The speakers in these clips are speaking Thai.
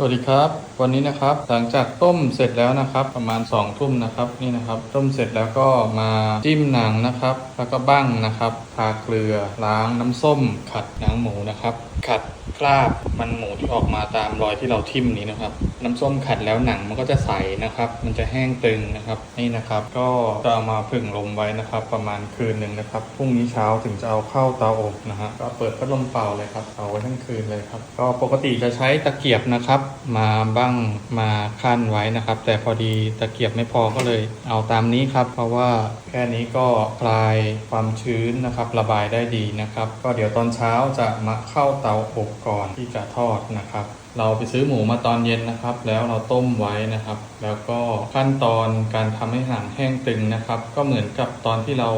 สวัสดีครับ วันนี้นะครับหลังจากต้มเสร็จแล้วนะครับ ประมาณ2องทุ่มนะครับนี่นะครับต้มเสร็จแล้วก็มาจิ้มหนังนะครับ แล้วก็บ้างนะครับทาเกลือล้างน้ำส้ม ขัดหนังหมูนะครับ ขัดคราบมันหมูที่ออกมาตามรอยที่เราทิ่มนี้นะครับ น้ำส้มขัดแล้วหนังมันก็จะใสนะครับ มันจะแห้งตึงนะครับนี่นะครับ ก็จะเอามาผึ่งลมไว้นะครับ ประมาณคืนหนึ่งนะครับพรุ่งนี้เช้าถึงจะเอาเข้าเตาอบนะฮะก็เปิดพัดลมเป่าเลยครับเอาไว้ทั้งคืนเลยครับก็ปกติจะใช้ตะเกียบนะครับมาบ้างมาขั้นไว้นะครับ แต่พอดีตะเกียบไม่พอก็เลย เอาตามนี้ครับ เพราะว่าแค่นี้ก็คลายความชื้นนะครับ ระบายได้ดีนะครับ ก็เดี๋ยวตอนเช้าจะมาเข้าเตาอบก่อนที่จะทอดนะครับเราไปซื้อหมูมาตอนเย็นนะครับ แล้วเราต้มไว้นะครับ แล้วก็ขั้นตอนการทำให้หางแห้งตึงนะครับ ก็เหมือนกับตอนที่เรา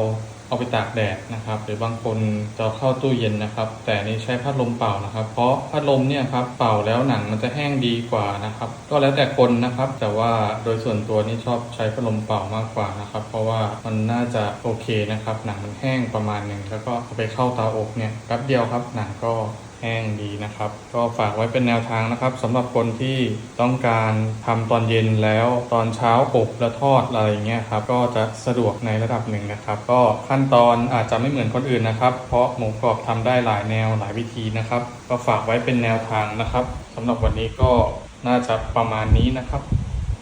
เอาไปตากแดดนะครับ หรือบางคนจะเข้าตู้เย็นนะครับ แต่นี่ใช้พัดลมเป่านะครับ เพราะพัดลมเนี่ยครับเป่าแล้วหนังมันจะแห้งดีกว่านะครับ ก็แล้วแต่คนนะครับ แต่ว่าโดยส่วนตัวนี่ชอบใช้พัดลมเป่ามากกว่านะครับ เพราะว่ามันน่าจะโอเคนะครับ หนังมันแห้งประมาณหนึ่งแล้วก็เอาไปเข้าเตาอบเนี่ยแป๊บเดียวครับหนังก็ แห้งดีนะครับ ก็ฝากไว้เป็นแนวทางนะครับสำหรับคนที่ต้องการทำตอนเย็นแล้วตอนเช้าอบแล้วทอดอะไรเงี้ยครับก็จะสะดวกในระดับหนึ่งนะครับ ก็ขั้นตอนอาจจะไม่เหมือนคนอื่นนะครับ เพราะหมูกรอบทำได้หลายแนวหลายวิธีนะครับ ก็ฝากไว้เป็นแนวทางนะครับสำหรับวันนี้ก็น่าจะประมาณนี้นะครับ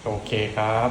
โอเคครับ